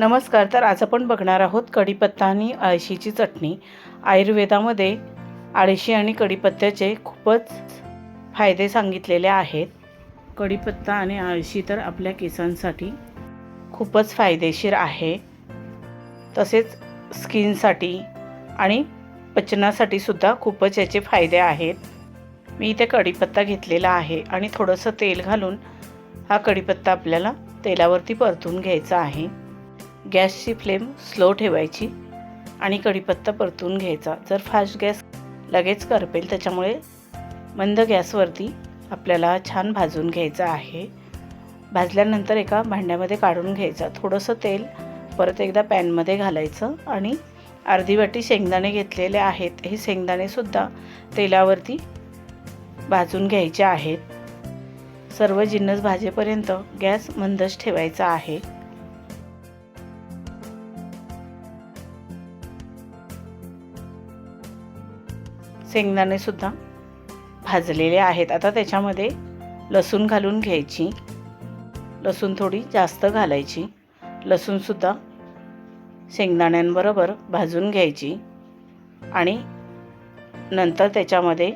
नमस्कार तर आज आपण बघणार आहोत कढीपत्ता आणि आळशीची चटणी. आयुर्वेदामध्ये आळशी आणि कढीपत्त्याचे खूपच फायदे सांगितलेले आहेत. कढीपत्ता आणि आळशी तर आपल्या केसांसाठी खूपच फायदेशीर आहे. तसेच स्किनसाठी आणि पचनासाठी सुद्धा खूपच याचे फायदे आहेत. मी इथे कढीपत्ता घेतलेला आहे आणि थोडंसं तेल घालून हा कढीपत्ता आपल्याला तेलावरती परतून घ्यायचा आहे. गॅसची फ्लेम स्लो ठेवायची आणि कढीपत्ता परतून घ्यायचा. जर फास्ट गॅस लगेच करपेल त्याच्यामुळे मंद गॅसवरती आपल्याला छान भाजून घ्यायचं आहे. भाजल्यानंतर एका भांड्यामध्ये काढून घ्यायचा. थोडंसं तेल परत एकदा पॅनमध्ये घालायचं आणि अर्धी वाटी शेंगदाणे घेतलेले आहेत. हे शेंगदाणेसुद्धा तेलावरती भाजून घ्यायचे आहेत. सर्व जिन्नस भाजेपर्यंत गॅस मंदच ठेवायचा आहे. शेंगदाणे सुद्धा भाजलेले आहेत. आता त्याच्यामध्ये लसूण घालून घ्यायची. लसूण थोडी जास्त घालायची. लसूणसुद्धा शेंगदाण्यांबरोबर भाजून घ्यायची. आणि नंतर त्याच्यामध्ये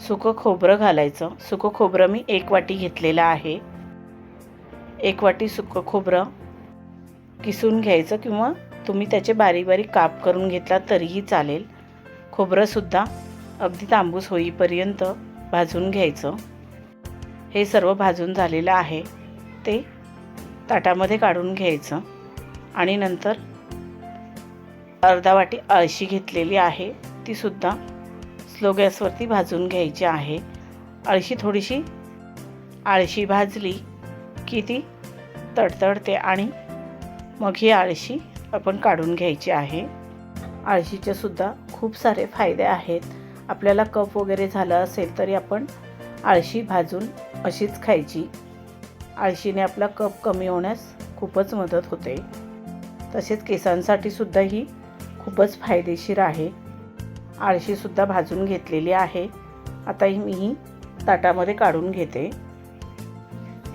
सुकं खोबरं घालायचं. सुकं खोबरं मी एक वाटी घेतलेलं आहे. एक वाटी सुकं खोबरं किसून घ्यायचं किंवा तुम्ही त्याचे बारीक बारीक काप करून घेतला तरीही चालेल. खोबरंसुद्धा अगदी तांबूस होईपर्यंत भाजून घ्यायचं. हे सर्व भाजून झालेलं आहे. ते ताटामध्ये काढून घ्यायचं. आणि नंतर अर्धा वाटी अळशी घेतलेली आहे. तीसुद्धा स्लो गॅसवरती भाजून घ्यायची आहे. अळशी थोडीशी आळशी भाजली की ती तडतडते आणि मग ही आळशी आपण काढून घ्यायची आहे. आळशीचेसुद्धा खूप सारे फायदे आहेत. आपल्याला कफ वगैरे झाला असेल तरी आपण आळशी भाजून अशीच खायची. आळशीने आपला कप कमी होण्यास खूपच मदत होते. तसेच केसांसाठी सुद्धा ही खूपच फायदेशीर आहे. आळशीसुद्धा भाजून घेतलेली आहे. आता ही मी ही ताटामध्ये काढून घेते.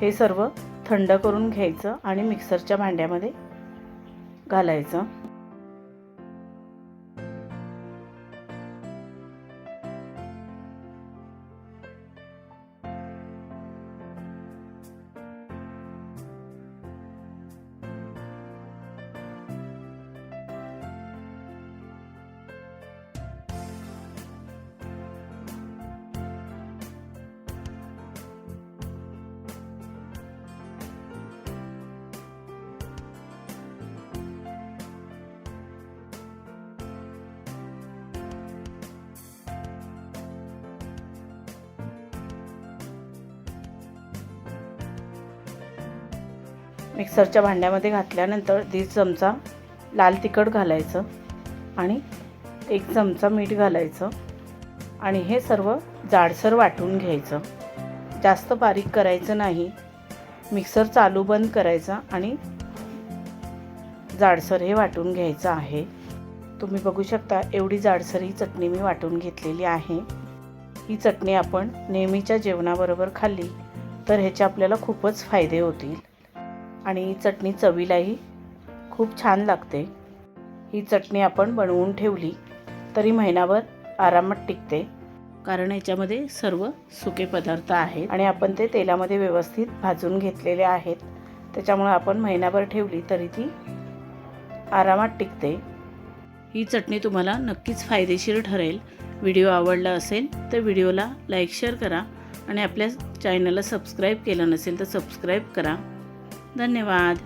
हे सर्व थंड करून घ्यायचं आणि मिक्सरच्या भांड्यामध्ये घालायचं. मिक्सरच्या भांड्यामध्ये घातल्यानंतर दीड चमचा लाल तिखट घालायचं आणि एक चमचा मीठ घालायचं आणि हे सर्व जाडसर वाटून घ्यायचं. जास्त बारीक करायचं नाही. मिक्सर चालू बंद करायचा आणि जाडसर हे वाटून घ्यायचं आहे. तुम्ही बघू शकता एवढी जाडसर ही चटणी मी वाटून घेतलेली आहे. ही चटणी आपण नेहमीच्या जेवणाबरोबर खाल्ली तर ह्याचे आपल्याला खूपच फायदे होतील. आणि चटणी चवीलाही खूप छान लागते. ही चटणी आपण बनवून ठेवली तरी महिनाभर आरामात टिकते. कारण याच्यामध्ये सर्व सुके पदार्थ आहेत आणि आपण ते तेलामध्ये व्यवस्थित भाजून घेतलेले आहेत. त्याच्यामुळे आपण महिनाभर ठेवली तरी ती आरामात टिकते. ही चटणी तुम्हाला नक्कीच फायदेशीर ठरेल. व्हिडिओ आवडला असेल तर व्हिडिओला लाईक शेअर करा आणि आपल्या चॅनलला सबस्क्राईब केलं नसेल तर सबस्क्राईब करा. धन्यवाद.